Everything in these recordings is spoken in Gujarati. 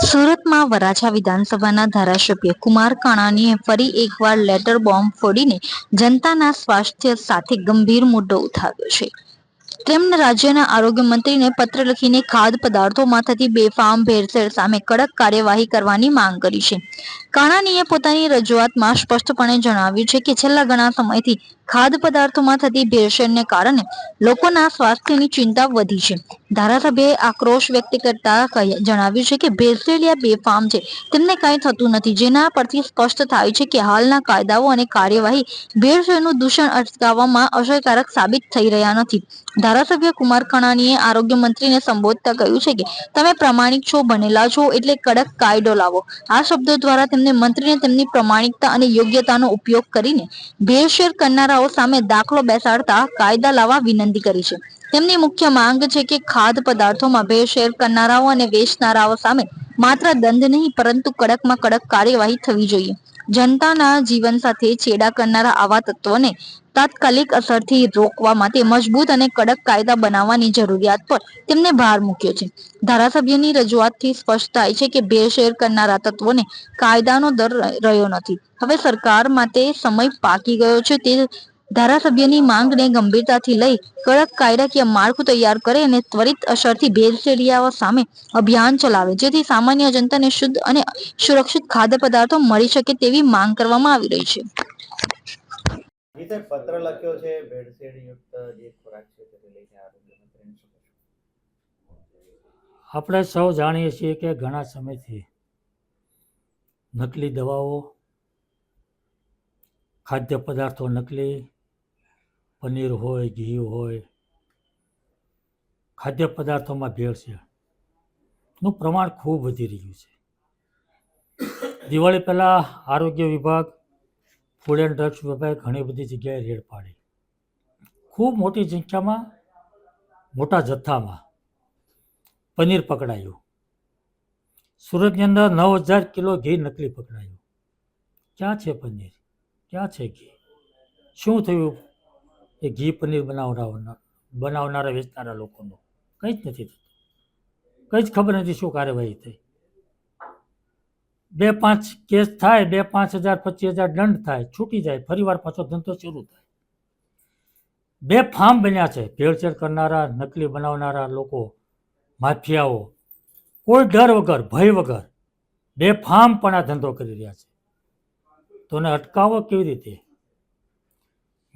સુરતમાં વરાછા વિધાનસભાના ધારાસભ્ય કુમાર કાણાનીએ ફરી એકવાર લેટર બોમ્બ ફોડીને જનતાના સ્વાસ્થ્ય સાથે ગંભીર મુદ્દો ઉઠાવ્યો છે. તેમણે રાજ્યના આરોગ્ય મંત્રીને પત્ર લખીને ખાદ્ય પદાર્થોમાં થતી બેફામ, ભેળસેળ સામે કડક કાર્યવાહી કરવાની માંગ કરી છે. કાણાનીએ પોતાની રજૂઆતમાં સ્પષ્ટપણે જણાવ્યું છે કે છેલ્લા ઘણા સમયથી ખાદ્ય પદાર્થોમાં થતી ભેળસેળને કારણે લોકોના સ્વાસ્થ્યની ચિંતા વધી છે. ધારાસભ્યએ આક્રોશ વ્યક્ત કરતા જણાવ્યું છે કે ભેળસેળિયા બેફામ છે તેમને કાંઈ થતું નથી. જેના પરથી સ્પષ્ટ થાય છે કે હાલના કાયદાઓ અને કાર્યવાહી ભેળસેળનું દૂષણ અટકાવવામાં અસરકારક સાબિત થઈ રહ્યા નથી. ધારાસભ્ય કુમાર કણાનીએ આરોગ્ય મંત્રીને સંબોધતા કહ્યું છે કે, તમે પ્રામાણિક છો બનેલા છો, એટલે કડક કાયદો લાવો. આ શબ્દો દ્વારા તેમને મંત્રીને તેમની પ્રામાણિકતા અને યોગ્યતાનો ઉપયોગ કરીને ભેળસેળ કરનારાઓ સામે દાખલો બેસાડતા કાયદા લાવવા વિનંતી કરી છે. તેમની મુખ્ય માંગ છે કે ખાદ્ય પદાર્થોમાં ભેળસેળ કરનારાઓ અને વેચનારાઓ સામે માત્ર દંડ નહીં, પરંતુ કડકમાં કડક કાર્યવાહી થવી જોઈએ. જનતાના જીવન સાથે છેડા કરનારા આવા તત્વોને તાત્કાલિક અસરથી રોકવા માટે મજબૂત અને કડક કાયદા બનાવવાની જરૂરિયાત પર તેમને ભાર મૂક્યો છે. ધારાસભ્યની રજૂઆતથી સ્પષ્ટ થાય છે કે ભેળસેળ કરનારા તત્વોને કાયદાનો દર રહ્યો નથી. હવે સરકાર માટે સમય પાકી ગયો છે તે ધારાસભ્યની માંગને ગંભીરતાથી લઈ કડક કાયદાકીય માળખું તૈયાર કરે અને ત્વરિત અસરથી ભેળસેળિયાઓ સામે અભિયાન ચલાવે જેથી સામાન્ય જનતાને શુદ્ધ અને સુરક્ષિત ખાદ્ય પદાર્થો મળી શકે તેવી માંગ કરવામાં આવી રહી છે પત્ર લખ્યો છે ભેળસેળયુક્ત જે ખોરાક છે તેને લઈને આરોગ્ય? આપણે સૌ જાણીએ છીએ કે ઘણા સમયથી નકલી દવાઓ ખાદ્ય પદાર્થો નકલી પનીર હોય, ઘી હોય ખાદ્ય પદાર્થોમાં ભેળસેળનું પ્રમાણ ખૂબ વધી રહ્યું છે. દિવાળી પહેલાં આરોગ્ય વિભાગ ફૂડ એન્ડ ડ્રગ્સ વિભાગે ઘણી બધી જગ્યાએ રેડ પાડી. ખૂબ મોટી સંખ્યામાં, મોટા જથ્થામાં પનીર પકડાયું. સુરતની અંદર નવ હજાર કિલો ઘી નકલી પકડાયું. ક્યાં છે પનીર? ક્યાં છે ઘી? શું થયું? એ ઘી પનીર બનાવનારા બનાવનારા વેચનારા લોકોનું. કંઈ જ નથી થતું. કંઈ જ ખબર નથી શું કાર્યવાહી થઈ. બે પાંચ કેસ થાય, બે પાંચ હજાર, પચીસ હજાર દંડ થાય, છૂટી જાય, ફરીવાર પાછો ધંધો શરૂ થાય. બે ફાર્મ બન્યા છે, ભેળસેળ કરનારા, નકલી બનાવનારા લોકો, માફિયાઓ. કોઈ ડર વગર, ભય વગર બે ફાર્મ પણ આ ધંધો કરી રહ્યા છે. તો એને અટકાવો કેવી રીતે?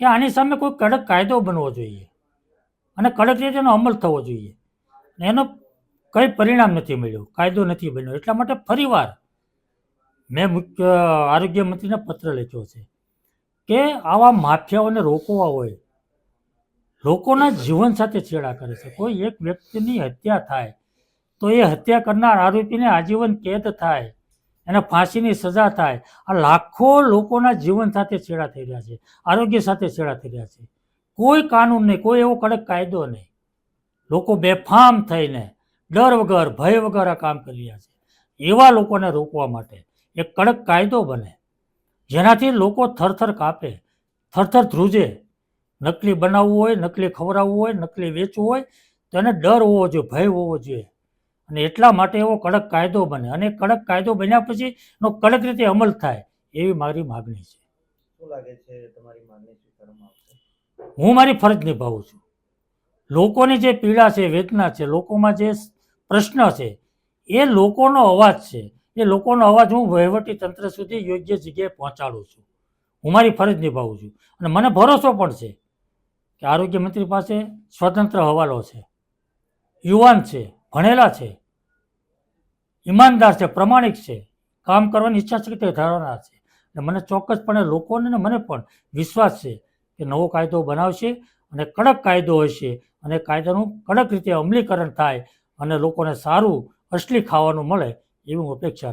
કે આની સામે કોઈ કડક કાયદો બનવો જોઈએ અને કડક રીતે એનો અમલ થવો જોઈએ. એનો કંઈ પરિણામ નથી મળ્યું, કાયદો નથી બન્યો. એટલા માટે ફરીવાર મેં મુખ્ય આરોગ્ય મંત્રીને પત્ર લખ્યો છે કે આવા માફિયાઓને રોકવા હોય, લોકોના જીવન સાથે છેડા કરે છે. કોઈ એક વ્યક્તિની હત્યા થાય, તો એ હત્યા કરનાર આરોપીને આજીવન કેદ થાય. એને ફાંસીની સજા થાય. આ લાખો લોકોના જીવન સાથે છેડા થઈ રહ્યા છે. આરોગ્ય સાથે છેડા થઈ રહ્યા છે. કોઈ કાનૂન નહીં, કોઈ એવો કડક કાયદો નહીં. લોકો બેફામ થઈને ડર વગર, ભય વગર આ કામ કરી રહ્યા છે. એવા લોકોને રોકવા માટે એક કડક કાયદો બને. જેનાથી લોકો થરથર કાપે, થરથર ધ્રુજે. નકલી બનાવવું હોય, નકલી ખવડાવવું હોય, નકલી વેચવું હોય, તો એને ડર હોવો જોઈએ, ભય હોવો જોઈએ. અને એટલા માટે એવો કડક કાયદો બને. અને કડક કાયદો બન્યા પછી એનો કડક રીતે અમલ થાય એવી મારી માગણી છે. શું લાગે છે તમારી માંગણી સ્વીકારવામાં હું મારી ફરજ નિભાવું છું. લોકોની જે પીડા છે વેદના છે લોકોમાં જે પ્રશ્ન છે એ લોકોનો અવાજ છે. એ લોકોનો અવાજ હું વહીવટી તંત્ર સુધી યોગ્ય જગ્યાએ પહોંચાડું છું. હું મારી ફરજ નિભાવું છું. અને મને ભરોસો પણ છે કે આરોગ્ય મંત્રી પાસે સ્વતંત્ર હવાલો છે. યુવાન છે ભણેલા છે. ઈમાનદાર છે, પ્રમાણિક છે. કામ કરવાની ઈચ્છા શક્તિ ધરાવનાર છે. અને મને ચોક્કસપણે લોકોને ને મને પણ વિશ્વાસ છે કે નવો કાયદો બનાવશે અને કડક કાયદો હશે અને કાયદાનું કડક રીતે અમલીકરણ થાય અને લોકોને સારું, અસલી ખાવાનું મળે એવી હું અપેક્ષા